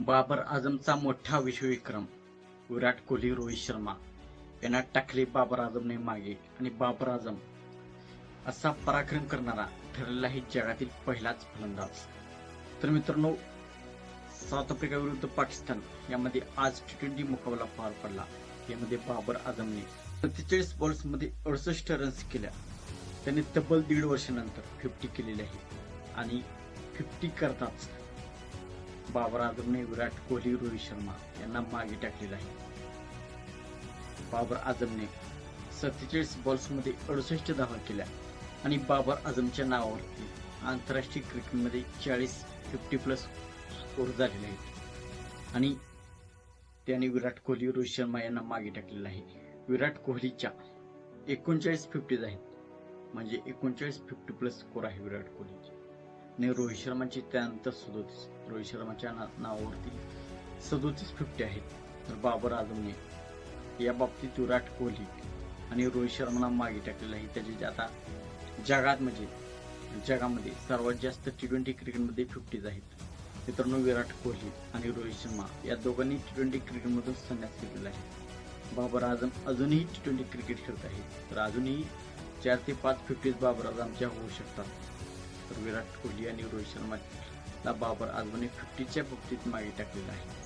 बाबर आझमचा मोठा विश्वविक्रम. विराट कोहली रोहित शर्मा. यांना टाकले बाबर आझमने मागे आणि बाबर आझम असा पराक्रम करणारा ठरलेला आहे जगातील पहिलाच फलंदाज. तर मित्रांनो साऊथ आफ्रिका विरुद्ध पाकिस्तान यामध्ये आज टी ट्वेंटी मुकाबला पार पडला. यामध्ये बाबर आझमने सत्तेचाळीस बॉल्समध्ये अडुसष्ट रन्स केल्या. त्याने तब्बल दीड वर्षानंतर फिफ्टी केलेली आहे. आणि फिफ्टी करताच बाबर आझमने विराट कोहली रोहित शर्मा यांना मागे टाकलेला आहे बाबर आझमने सत्तेचाळीस बॉल्समध्ये अडुसष्ट धावा केल्या आणि बाबर आझमच्या नावावरती आंतरराष्ट्रीय क्रिकेटमध्ये चाळीस फिफ्टी प्लस स्कोर झालेले आहेत. आणि त्याने विराट कोहली रोहित शर्मा यांना मागे टाकलेला आहे. विराट कोहलीच्या एकोणचाळीस फिफ्टीज आहेत. म्हणजे एकोणचाळीस फिफ्टी प्लस स्कोर आहे विराट कोहलीचे. आणि रोहित शर्माची त्यानंतर सदोतीस रोहित शर्माच्या ना नावावरती सदोतीस फिफ्टी आहेत तर बाबर आझमने या बाबतीत विराट कोहली आणि रोहित शर्माला मागे टाकलेलं आहे. त्याचे जे आता जगात म्हणजे जगामध्ये सर्वात जास्त टी ट्वेंटी क्रिकेटमध्ये फिफ्टीज आहेत. मित्रांनो विराट कोहली आणि रोहित शर्मा या दोघांनी टी ट्वेंटी क्रिकेटमधून संन्यास घेतलेला आहे. बाबर आझम अजूनही टी ट्वेंटी क्रिकेट खेळत आहे. तर अजूनही चार ते पाच फिफ्टीज बाबर आझमच्या होऊ शकतात. तर विराट कोहली आणि रोहित शर्माला बाबर आझमने फिफ्टीच्या बाबतीत मागे टाकलेला आहे.